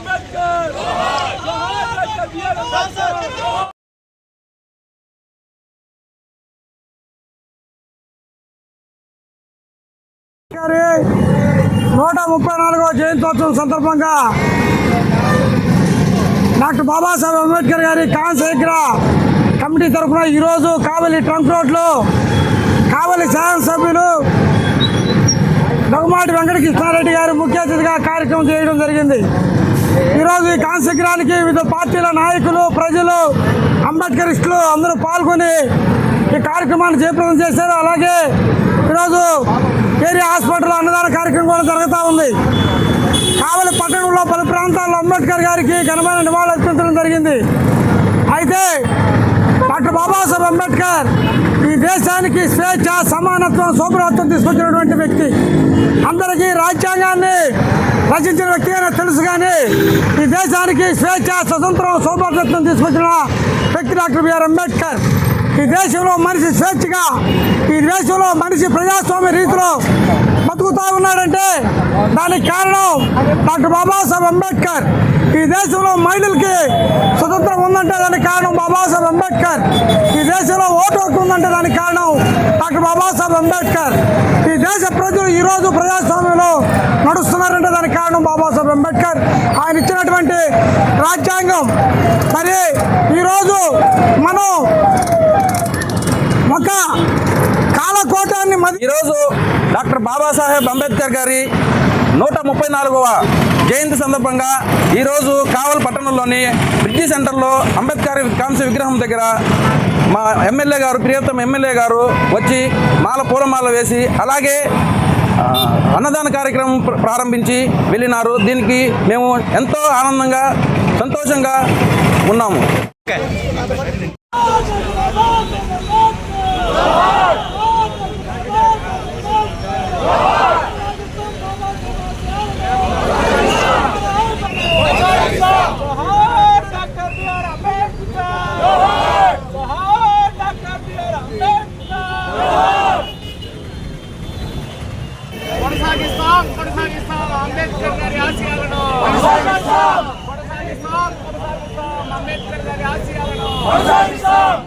Ambedkar! Bahar Dr. B.R. Ambedkar! గారి నూట ముప్పై నాలుగవ జయంతోత్సవం సందర్భంగా డాక్టర్ బాబాసాహెబ్ అంబేద్కర్ గారి కాన్సేగ్ర కమిటీ తరఫున ఈరోజు కావలి ట్రంక్ రోడ్లో కావలి శాసనసభ్యులు దగ్గుమాటి వెంకటకృష్ణారెడ్డి గారు ముఖ్య అతిథిగా కార్యక్రమం చేయడం జరిగింది. ఈరోజు ఈ కాన్సగ్రానికి వివిధ పార్టీల నాయకులు ప్రజలు అంబేద్కరిస్టులు అందరూ పాల్గొని కార్యక్రమాన్ని జయప్రదం చేశారు. అలాగే ఈరోజు ఏరియా హాస్పిటల్ అన్నదాన కార్యక్రమం కూడా జరుగుతూ ఉంది. కావలి పట్టణంలో పలు ప్రాంతాల్లో అంబేద్కర్ గారికి ఘనమైన నివాళులు అర్పించడం జరిగింది. అయితే డాక్టర్ బాబాసాహెబ్ అంబేద్కర్ ఈ దేశానికి స్వేచ్ఛ సమానత్వం సోమరత్వం తీసుకొచ్చినటువంటి వ్యక్తి. అందరికీ రాజ్యాంగాన్ని రచించిన వ్యక్తి అయినా తెలుసు కానీ ఈ దేశానికి స్వేచ్ఛ స్వతంత్రం సోమరత్వం తీసుకొచ్చిన వ్యక్తి డాక్టర్ బిఆర్ అంబేద్కర్. ఈ దేశంలో మనిషి స్వేచ్ఛగా ఈ దేశంలో మనిషి ప్రజాస్వామ్య రీతిలో బతుకుతా ఉన్నాడంటే దానికి కారణం డాక్టర్ బాబాసాహెబ్ అంబేద్కర్. ఈ దేశంలో మహిళలకి స్వతంత్రం ఉందంటే దానికి కారణం బాబాసాహెబ్ అంబేద్కర్. ఈ దేశంలో ఓటు హక్కు ఉందంటే దానికి కారణం డాక్టర్ బాబాసాహెబ్ అంబేద్కర్. ఈ దేశ ప్రజలు ఈరోజు ప్రజాస్వామ్యంలో నడుస్తున్నారంటే దానికి కారణం బాబాసాహెబ్ అంబేద్కర్. ఆయన ఇచ్చినటువంటి రాజ్యాంగం. మరి ఈరోజు ఈరోజు డాక్టర్ బాబాసాహెబ్ అంబేద్కర్ గారి నూట ముప్పై నాలుగవ జయంతి సందర్భంగా ఈరోజు కావల్ పట్టణంలోని బ్రిడ్జి సెంటర్లో అంబేద్కర్ కాంస్య విగ్రహం దగ్గర మా ఎమ్మెల్యే గారు ప్రియతమ ఎమ్మెల్యే గారు వచ్చి మాల పూలమాల వేసి అలాగే అన్నదాన కార్యక్రమం ప్రారంభించి వెళ్ళినారు. దీనికి మేము ఎంతో ఆనందంగా సంతోషంగా ఉన్నాము. కొనసాగిస్తాం కొనసాగిస్తాం. అంబేద్కర్ గారి ఆశయాలను. కొనసాగిస్తాం. కొనసాగిస్తాం కొనసాగిస్తాం. అంబేద్కర్ గారి ఆశయాలను. కొనసాగిస్తాం.